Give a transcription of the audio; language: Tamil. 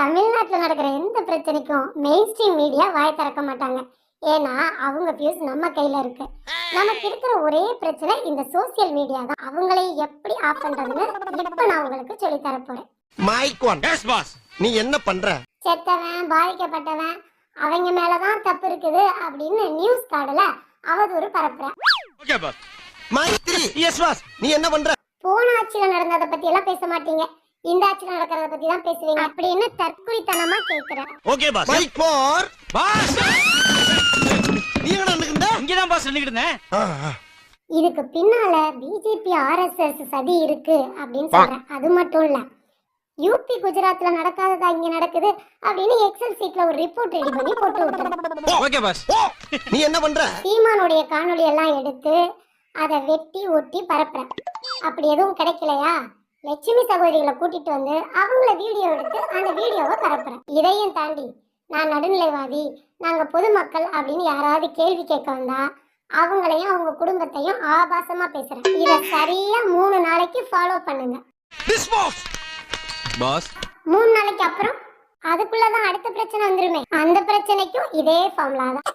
தமிழ்நாட்டுல நடக்கிற எந்த பிரச்சனைக்கும் மெயின் ஸ்ட்ரீம் மீடியா வாய் திறக்க மாட்டாங்க. ஏன்னா அவங்க வியூஸ் நம்ம கையில இருக்கு. நமக்கு இருக்கிற ஒரே பிரச்சனை இந்த சோசியல் மீடியா தான். அவங்களை எப்படி ஆஃப் பண்றதுன்னு இப்ப நான் உங்களுக்கு சொல்லி தர போறேன். மைக் ஒன் எஸ் பாஸ் நீ என்ன பண்ற? செத்தவன் பாதிக்கப்பட்டவன் அவங்க மேலதான் தப்பு இருக்குது அப்படின்னு நியூஸ் கார்டுல அவதூறு பரப்புறேன். Okay boss mic three S boss நீ என்ன பண்ற? போன ஆட்சியில நடந்ததை பத்தி எல்லாம் பேச மாட்டீங்க. இந்த ஆட்சியில நடக்கிறத பத்தி தான் பேசுவீங்க அப்படின்னு தற்குறித்தனமா கேக்குறேன் okay boss mic four boss நீ என்ன நின்னுக்கிட்ட? இங்க தான் பாஸ் நின்னுக்கிட்டு இருந்தேன். இதுக்கு பின்னால பிஜேபி ஆர்எஸ்எஸ் சதி இருக்கு அப்படின்னு சொல்றேன் அது மட்டும் இல்ல. யூபி குஜராத்ல நடக்காததா இங்க நடக்குது அப்படின்னு எக்ஸல் சீட்ல ஒரு ரிப்போர்ட் ரெடி பண்ணி போட்டு விட்டுறேன் ஓகே பாஸ் நீ என்ன பண்ற? சீமானுடைய காணொளி எல்லாம் எடுத்து அதை வெட்டி ஒட்டி பரப்புறேன் அப்படி எதுவும் கிடைக்கலையா? லட்சுமி சகோதரிகளை கூட்டிட்டு வந்து அவங்கள வீடியோ எடுத்து அந்த வீடியோவை பரப்புறேன். இதையும் தாண்டி நான் நடுநிலைவாதி நாங்க பொதுமக்கள் அப்படின்னு யாராவது கேள்வி கேட்க வந்தா அவங்களையும் அவங்க குடும்பத்தையும் ஆபாசமா பேசுறேன். இத சரியா மூணு நாளைக்கு ஃபாலோ பண்ணுங்க. மூணு நாளைக்கு அப்புறம் அதுக்குள்ளதான் அடுத்த பிரச்சனை வந்துருமே. அந்த பிரச்சனைக்கும் இதே ஃபார்முலா தான்.